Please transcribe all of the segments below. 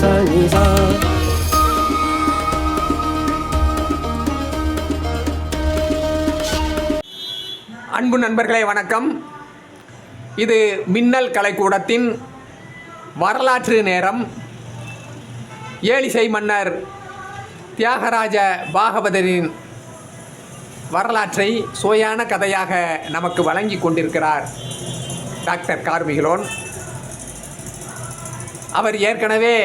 sa ni sa அன்பு நண்பர்களே வணக்கம். இது மின்னல் கலைக்கூடத்தின் வரலாற்று நேரம். ஏழிசை மன்னர் தியாகராஜ பாகவதரின் வரலாற்றை சுவையான கதையாக நமக்கு வழங்கி கொண்டிருக்கிறார் டாக்டர் கார்மிகிலோன். அவர் ஏற்கனவே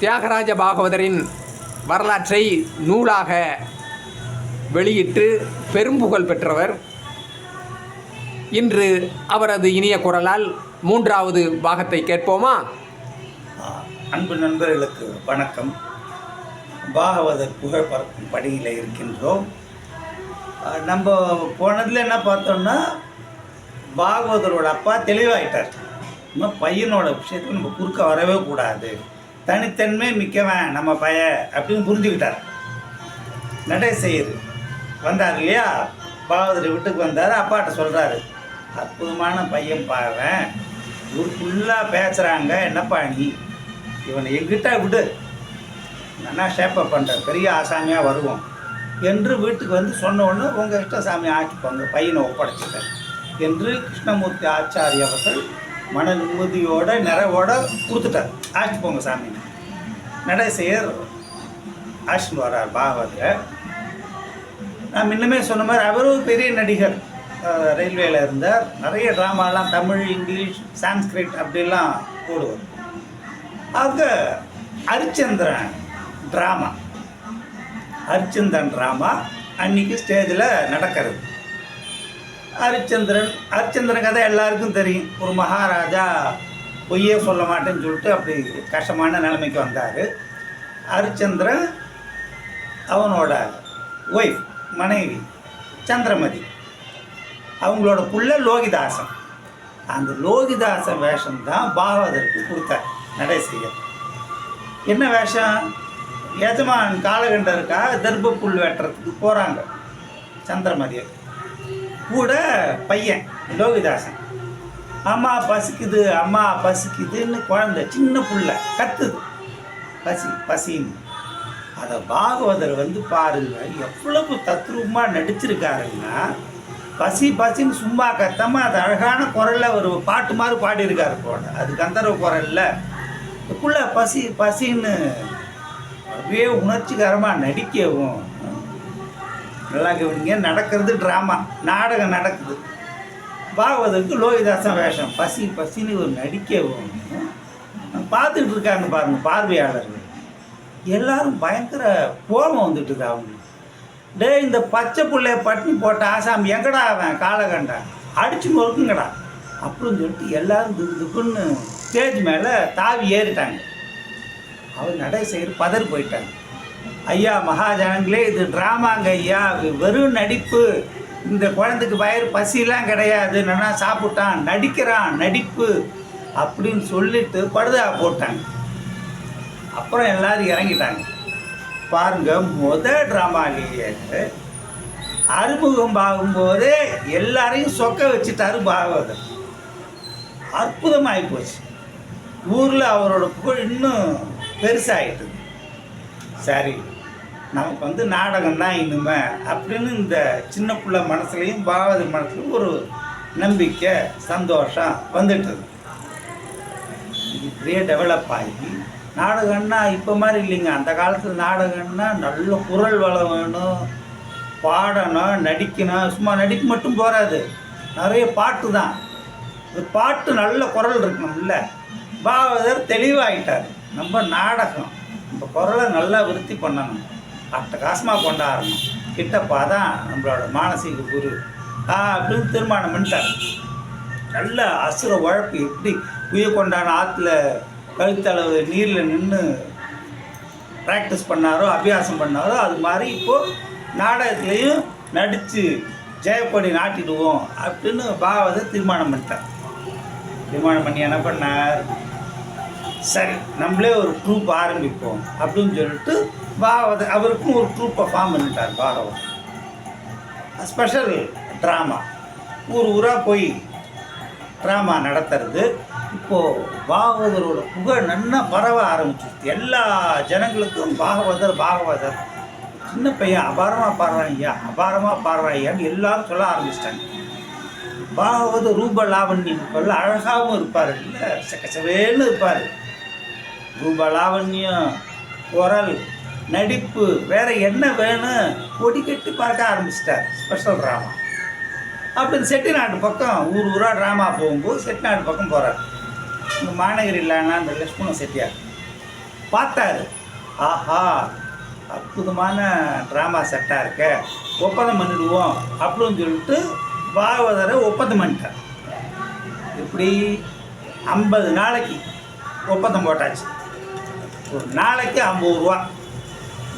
தியாகராஜ பாகவதரின் வரலாற்றை நூலாக வெளியிட்டு பெரும்புகழ் பெற்றவர். இன்று அவரது இனிய குரலால் மூன்றாவது பாகத்தை கேட்போமா? அன்பு நண்பர்களுக்கு வணக்கம். பாகவதர் புகழ் பறக்கும் பணியில் இருக்கின்றோம். நம்ம போனதில் என்ன பார்த்தோம்னா பாகவதரோட அப்பா தெளிவாயிட்டார். இன்னும் பையனோட விஷயத்துக்கு நம்ம குறுக்க வரவே கூடாது. தனித்தன்மை மிக்கவன் நம்ம பைய அப்படின்னு புரிஞ்சுக்கிட்டார். நடை செய்யுது வந்தார் இல்லையா? பாகவதர் வீட்டுக்கு வந்தார் அப்பாட்ட சொல்கிறாரு அற்புதமான பையன் பாவன் ஊர் ஃபுல்லாக பேசுகிறாங்க என்னப்பா நீ? இவனை எங்கிட்ட விடு. நல்லா ஷேப்பப் பண்ணுற பெரிய ஆசாமியாக வருவோம். என்று வீட்டுக்கு வந்து சொன்ன உடனே உங்கள் இஷ்ட சாமி ஆக்கிப்போங்க பையனை ஒப்படைச்சிட்டேன் என்று கிருஷ்ணமூர்த்தி ஆச்சாரிய அவர்கள் மன நிம்மதியோட நிறைவோட கொடுத்துட்டார். ஆஷ்டு போங்க சாமி. நடேசையர் ஆஷ்டு வர்றார் பாகவதில் நான் முன்னமே சொன்ன மாதிரி அவரும் பெரிய நடிகர். ரயில்வேல இருந்தார். நிறைய ட்ராமாலாம் தமிழ் இங்கிலீஷ் சான்ஸ்கிரிட் அப்படிலாம் போடுவார். அவங்க ஹரிச்சந்திரன் ட்ராமா. ஹரிச்சந்திரன் ட்ராமா அன்னைக்கு ஸ்டேஜில் நடக்கிறது. ஹரிச்சந்திரன் ஹரிச்சந்திரன் கதை எல்லாருக்கும் தெரியும். ஒரு மகாராஜா பொய்யே சொல்ல மாட்டேன்னு சொல்லிட்டு அப்படி கஷ்டமான நிலைமைக்கு வந்தார். ஹரிச்சந்திரன் அவனோட ஒய்ஃப் மனைவி சந்திரமதி அவங்களோட புள்ள லோகிதாசன். அந்த லோகிதாச வேஷம் தான் பாகவதற்கு கொடுத்தார் நடேசையர் என்ன வேஷம்? எஜமான் காலகண்டருக்காக தர்ப்புல் வெட்டுறதுக்கு போகிறாங்க சந்திரமதியை. கூட பையன் லோகிதாசன். அம்மா பசிக்குது அம்மா பசிக்குதுன்னு குழந்தை சின்ன புள்ள கத்துது. பசி பசின்னு. அதை பாகவதர் வந்து பாருங்க எவ்வளவு தத்ரூபமாக நடிச்சிருக்காருன்னா பசி பசின்னு சும்மா கத்தமாக அது அழகான குரலில் ஒரு பாட்டு மாதிரி பாடியிருக்காரு போல. அது கந்தர்வ குரல்ல இதுக்குள்ள பசி பசின்னு அப்படியே உணர்ச்சிகரமாக நடிக்கவும் நல்லா கவனிங்க நடக்கிறது ட்ராமா நாடகம் நடக்குது. பாகவதற்கு லோகிதாசன் வேஷம். பசி பசின்னு ஒரு நடிக்க பார்த்துட்டு இருக்காங்க பாருங்க பார்வையாளர்கள். எல்லாரும் பயங்கர கோபம் வந்துட்டுது அவங்களுக்கு. டேய் இந்த பச்சை பிள்ளைய பட்டினி போட்ட ஆசாமி எங்கடா அவன் காலகண்டா? அடிச்சு நொறுக்குங்கடா. அப்படின்னு சொல்லிட்டு எல்லாரும் துக்குன்னு ஸ்டேஜ் மேலே தாவி ஏறிட்டாங்க. அவர் நடை செய்கிற பதறி போயிட்டாங்க. ஐயா மகாஜனங்களே இது ட்ராமாங்க ஐயா. இது வெறும் நடிப்பு. இந்த குழந்தைக்கு வயிறு பசிலாம் கிடையாது. நல்லா சாப்பிட்டான் நடிக்கிறான் நடிப்பு அப்படின்னு சொல்லிட்டு படுதா போட்டாங்க. அப்புறம் எல்லாரும் இறங்கிட்டாங்க. பாருங்க முத ட்ராமாலேயே அறிமுகம் ஆகும்போதே எல்லாரையும் சொக்க வச்சுட்டாரு பாகவதர். அற்புதமாகி போச்சு. ஊரில் அவரோட புகழ் இன்னும் பெருசாகிட்டு சரி. நமக்கு வந்து நாடகம் தான் இனிமே அப்படின்னு இந்த சின்ன பிள்ளை மனசுலையும் பாவதி மனசுலையும் ஒரு நம்பிக்கை சந்தோஷம் வந்துட்டுது இப்படியே டெவலப் ஆகி நாடகம்னா இப்போ மாதிரி இல்லைங்க. அந்த காலத்தில் நாடகம்னா நல்ல குரல் வளம் வேணும். பாடணும் நடிக்கணும். சும்மா நடிப்பு மட்டும் போகாது நிறைய பாட்டு தான். இந்த பாட்டு நல்ல குரல் இருக்கணும்ல பாவதர் தெளிவாயிட்டார். நம்ம நாடகம். நம்ம குரலை நல்லா விருத்தி பண்ணணும். அட்டகாசமாக கொண்டாடணும் கிட்டப்பா தான் நம்மளோட மானசீக குரு. ஆ அப்படின்னு தீர்மானம் பண்ணிட்டார். நல்ல அசுர உழைப்பு எப்படி உயிர் கொண்டான ஆற்றுல கழுத்தளவு நீரில் நின்று ப்ராக்டிஸ் பண்ணாரோ அபியாசம் பண்ணாரோ அது மாதிரி இப்போது நாடகத்துலேயும் நடித்து ஜெயக்கொடி நாட்டிடுவோம் அப்படின்னு பாவத்தை தீர்மானம் பண்ணிட்டார். தீர்மானம் பண்ணி என்ன பண்ணார்? சரி நம்மளே ஒரு ட்ரூப் ஆரம்பிப்போம் அப்படின்னு சொல்லிட்டு பாகவதர் அவருக்கும் ஒரு ட்ரூப்பை ஃபார்ம் பண்ணிட்டார் பாகவதர் ஸ்பெஷல் ட்ராமா ஊர் ஊராக போய் ட்ராமா நடத்துறது. இப்போது பாகவதரோட புகழ் நல்லா பரவ ஆரம்பிச்சிருச்சு. எல்லா ஜனங்களுக்கும் பாகவதர் பாகவதர். சின்ன பையன் அபாரமாக பாடுறான் ஐயா அபாரமாக பாடுறாய்யான்னு எல்லாரும் சொல்ல ஆரம்பிச்சிட்டாங்க. பாகவத ரூப லாவண்யம் அழகாகவும் இருப்பார். இல்லை சக்கச்சவேன்னு இருப்பார். ரூப லாவண்யம் குரல் நடிப்பு வேறு என்ன வேணும்? கொடி கட்டி பார்க்க ஆரம்பிச்சிட்டார். ஸ்பெஷல் ட்ராமா அப்படி செட்டிநாடு பக்கம் ஊர் ஊராக ட்ராமா போகும்போது செட்டிநாடு பக்கம் போகிறார் இந்த மாநகர் இல்லைன்னா அந்த லட்சுமண செட்டியார். பார்த்தாரு. ஆஹா அற்புதமான ட்ராமா செட்டாக இருக்க. ஒப்பந்தம் பண்ணிடுவோம் அப்படின்னு சொல்லிட்டு பாகவதரை ஒப்பந்தம் பண்ணிட்டார். இப்படி ஐம்பது நாளைக்கு ஒப்பந்தம் போட்டாச்சு. ஒரு நாளைக்கு ஐம்பது ரூபா.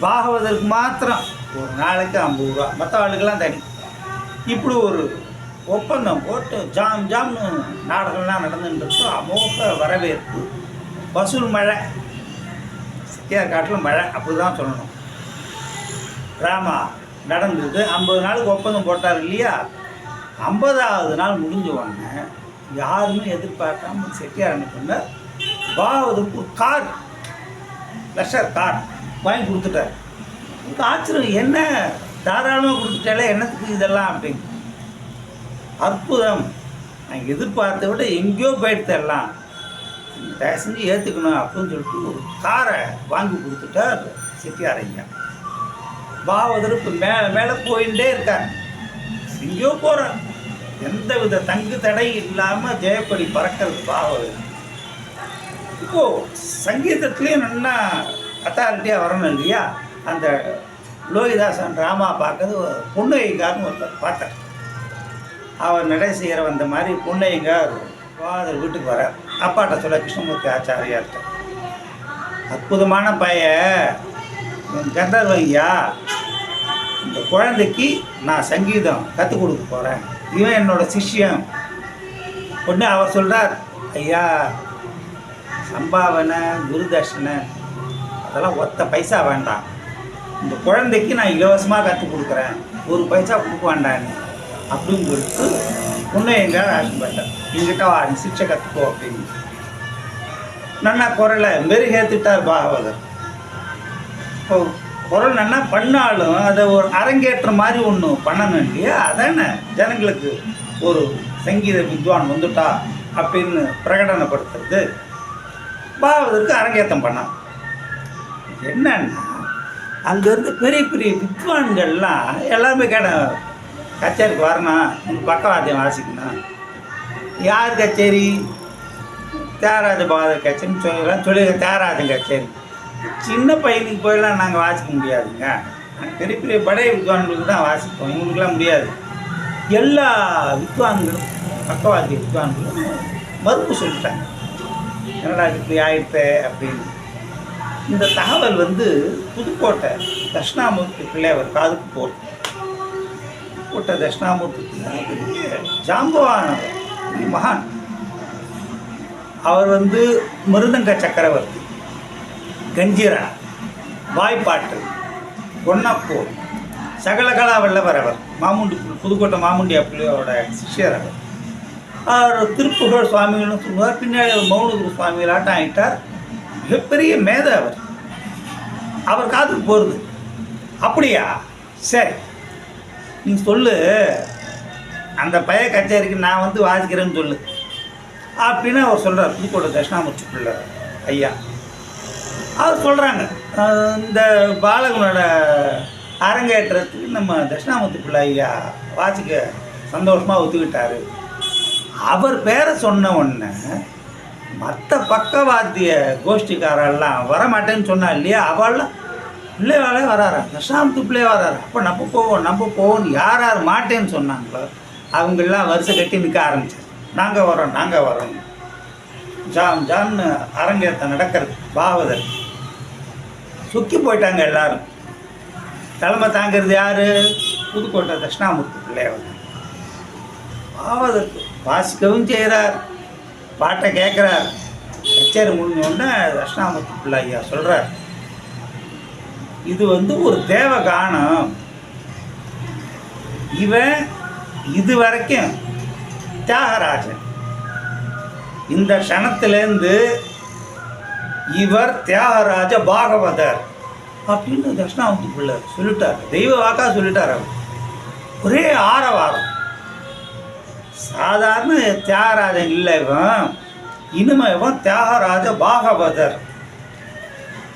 பாகவதற்கு மாத்திரம் ஒரு நாளைக்கு ஐம்பது ரூபா. மற்ற ஆளுக்கெல்லாம் தனி. இப்படி ஒரு ஒப்பந்தம் போட்டு ஜாம் ஜாம்னு நாடகம்லாம் நடந்துட்டு அமோக வரவேற்பு. வசூல் மழை. சித்தியார் காட்டில் மழை அப்படி தான் சொல்லணும். ட்ராமா நடந்தது. ஐம்பது நாளுக்கு ஒப்பந்தம் போட்டார் இல்லையா? ஐம்பதாவது நாள் முடிஞ்ச உடனே யாருமே எதிர்பார்க்காம செட்டியார் என்ன பண்ணார்? பாவதுக்கு கார் லஷர் கார். வாங்கி கொடுத்துட்டார். எனக்கு ஆச்சரியம் என்ன தாராளமாக கொடுத்துட்டாலே என்னத்துக்கு இதெல்லாம் அப்படின்னு. அற்புதம். நான் எதிர்பார்த்த விட எங்கேயோ போயிட்டு எல்லாம். தயவு செஞ்சு ஏற்றுக்கணும் அப்படின்னு சொல்லிட்டு ஒரு காரை வாங்கி கொடுத்துட்டார் செட்டியார் ஐயா பாவதர் இப்போ மேலே மேலே போயிட்டே இருக்கார். எங்கேயோ போகிறார் எந்த வித தங்கு தடை இல்லாமல் ஜெயப்படி பறக்கிறது பாவதர் இப்போ சங்கீதத்துலேயும் நல்லா அத்தாரிட்டியாக வரணும் இல்லையா? அந்த லோகிதாசன் ட்ராமா பார்க்கறது பொண்ணுகார்னு ஒருத்தர் பார்த்தார். அவர் நடை செய்கிற வந்த மாதிரி பொண்ணையங்கார் ஃபாதர் வீட்டுக்கு வர அப்பாட்ட சொல்ல கிருஷ்ணமூர்த்தி ஆச்சாரியார்கிட்ட அற்புதமான பைய கந்தர்வையா இந்த குழந்தைக்கு நான் சங்கீதம் கற்றுக் கொடுக்க போகிறேன் இவன் என்னோட சிஷ்யம் ஒன்று அவர் சொல்கிறார் ஐயா சம்பாவனை குருதர்ஷனை அதெல்லாம் ஒத்த பைசா வேண்டாம். இந்த குழந்தைக்கு நான் இலவசமாக கற்றுக் கொடுக்குறேன். ஒரு பைசா கொடுக்க வேண்டாம் அப்படின்னு சொல்லிட்டு உன்னை எங்க ஆசைப்பட்டேன் எங்கிட்ட வா நீ சிக்ஷை கற்றுக்கோ அப்படின்னு. நன்னா குரலை மெருகேற்றுட்டார் பாகவதர். இப்போ குரல் நன்னா பண்ணாலும் அதை ஒரு அரங்கேற்ற மாதிரி ஒன்று பண்ணணும் இல்லையா? அதானே? ஜனங்களுக்கு ஒரு சங்கீத வித்வான் வந்துட்டா அப்படின்னு பிரகடனப்படுத்துறது. பாகவதற்கு அரங்கேற்றம் பண்ணான். என்னன்னா அங்கேருந்து பெரிய பெரிய வித்வான்கள்லாம் எல்லாருமே கேட்ட கச்சேரிக்கு வரணும் உங்கள் பக்கவாத்தியம் வாசிக்கணும். யார் கச்சேரி? தேராஜ பாதர் கச்சேரின்னு சொல்லலாம் சொல்லி தேராஜன் கச்சேரி. சின்ன பையனுக்கு போயெல்லாம் நாங்கள் வாசிக்க முடியாதுங்க. பெரிய பெரிய படை வித்வான்களுக்கு தான் வாசிப்போம் இவங்களுக்குலாம் முடியாது. எல்லா வித்வான்களும் பக்கவாத்திய வித்வான்களும் மறுப்பு சொல்லிட்டாங்க. என்னடா இப்படி ஆயிடுத்து அப்படின்னு. இந்த தகவல் வந்து புதுக்கோட்டை தட்சிணாமூர்த்தி பிள்ளையவர் காதுக்கு போகிறது புதுக்கோட்டை தட்சிணாமூர்த்தி பிள்ளை பெரிய ஜாம்பவானவர் மகான். அவர் வந்து மிருதங்க சக்கரவர்த்தி கஞ்சிரா வாய்ப்பாட்டு பொன்னப்பூர் சகலகலா வல்லவர் அவர் மாமுண்டி புதுக்கோட்டை மாமுண்டி பிள்ளையோட சிஷியர் அவர். அவர் திருப்புகழ் சுவாமிகள்னு சொல்லுவார். பின்னாடி மௌனகுரு சுவாமிகளாட்டம் ஆயிட்டார். மிகப்பெரிய மேதை அவர். அவர் காதுக்கு போகிறது அப்படியா? சரி. நீ சொல்லு. அந்த பய கச்சேரிக்கு நான் வந்து வாசிக்கிறேன்னு சொல்லு. அப்படின்னு அவர் சொல்கிறார் புதுக்கோட்டை தட்சிணாமூர்த்தி பிள்ளை ஐயா. அவர் சொல்கிறாங்க இந்த பாலகனோட அரங்கேற்றத்துக்கு நம்ம தட்சிணாமூர்த்தி பிள்ளை ஐயா வாசிக்க சந்தோஷமாக ஒத்துக்கிட்டாரு. அவர் பேரை சொன்ன உடனே மற்ற பக்கவாத்திய கோஷ்டிக்காரெல்லாம் வரமாட்டேன்னு சொன்னா இல்லையா? அவள்லாம் பிள்ளைவாளே வராரா தசாமத்து பிள்ளை வராரு அப்போ நம்ம போவோம் நம்ம போவோம்னு யார் யார் மாட்டேன்னு சொன்னாங்களோ அவங்கெல்லாம் வரிசை கட்டி நிற்க ஆரம்பிச்சார் நாங்கள் வரோம் நாங்கள் வரோம் ஜாம் ஜாம்னு அரங்கேற்ற நடக்கிறது பாவதர் சுக்கி போயிட்டாங்க எல்லாரும். தலைமை தாங்கிறது யார்? புதுக்கோட்டை தட்சிணாமூர்த்தி பிள்ளையவர் பாவதற்கு வாசிக்கவும் செய்கிறார் பாட்டை கேட்குறார் கச்சேரி முடிஞ்ச உடனே தட்சிணாமூர்த்தி பிள்ளை ஐயா சொல்கிறார் இது வந்து ஒரு தேவ காணம் இவன் இது வரைக்கும் தியாகராஜன். இந்த க்ஷணத்துலேருந்து இவர் தியாகராஜ பாகவதர் அப்படின்னு தட்சிணாமூர்த்திக்குள்ள சொல்லிட்டார். தெய்வ வாக்கா சொல்லிட்டார் அவர். ஒரே ஆரவா. சாதாரண தியாகராஜன் இல்லை இவன். இனிமே இவன் தியாகராஜ பாகவதர்.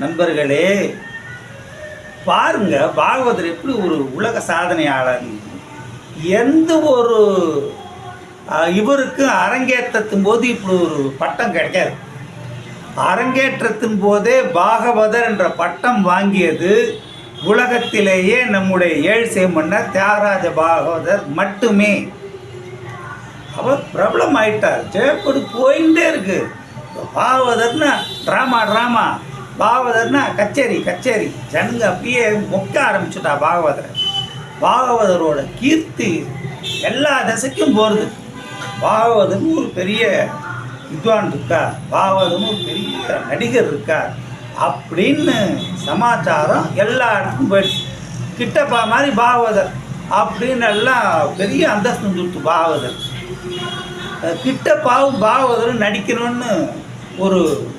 நண்பர்களே பாருங்க பாகவதர் எப்படி ஒரு உலக சாதனையாளர். எந்த ஒரு இவருக்கு அரங்கேற்றத்தின் போது இப்படி ஒரு பட்டம் கிடைக்காது. அரங்கேற்றத்தின் போதே பாகவதர் என்ற பட்டம் வாங்கியது உலகத்திலேயே நம்முடைய ஏழ்சை மன்னர் தியாகராஜ பாகவதர் மட்டுமே. அவர் பிரபலம் ஆயிட்டார். ஜெயப்படு போயிட்டே இருக்கு. பாவதர்னா ட்ராமா ட்ராமா பாகவதர்னா கச்சேரி கச்சேரி. ஜனங்க அப்படியே மொக்க ஆரம்பிச்சுட்டா பாகவதர். பாகவதரோட கீர்த்தி எல்லா திசைக்கும் போகிறது பாகவதர்னு ஒரு பெரிய வித்வான் இருக்கார் பாகவதர்னு ஒரு பெரிய நடிகர் இருக்கார் அப்படின்னு சமாச்சாரம் எல்லா இடத்துக்கும் போயிடுச்சு. கிட்டப்பா மாதிரி பாகவதர் அப்படின்னு எல்லாம் பெரிய அந்தஸ்து கொடுத்து பாகவதர். கிட்டப்பாவும் பாகவதரும் நடிக்கணும்னு ஒரு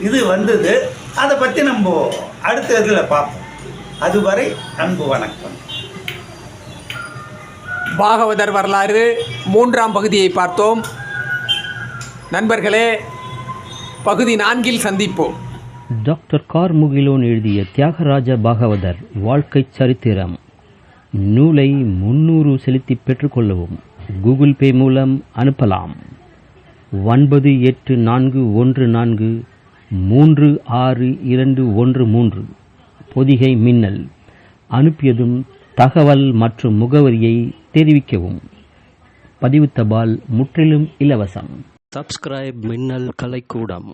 இது வந்தது. அதை பற்றி நம்ம அடுத்த இதில் பார்ப்போம். அதுவரை அன்பு வணக்கம். பாகவதர் வரலாறு மூன்றாம் பகுதியை பார்த்தோம். நண்பர்களே பகுதி நான்கில் சந்திப்போம். டாக்டர் கார் முகிலோன் எழுதிய தியாகராஜ பாகவதர் வாழ்க்கை சரித்திரம். நூலை முன்னூறு செலுத்தி பெற்றுக்கொள்ளவும் கூகுள் பே மூலம் அனுப்பலாம். ஒன்பது எட்டு நான்கு ஒன்று நான்கு மூன்று ஆறு இரண்டு ஒன்று மூன்று. பொதிகை மின்னல். அனுப்பியதும் தகவல் மற்றும் முகவரியை தெரிவிக்கவும். பதிவு தபால் முற்றிலும் இலவசம். சப்ஸ்கிரைப் மின்னல் கலைக்கூடம்.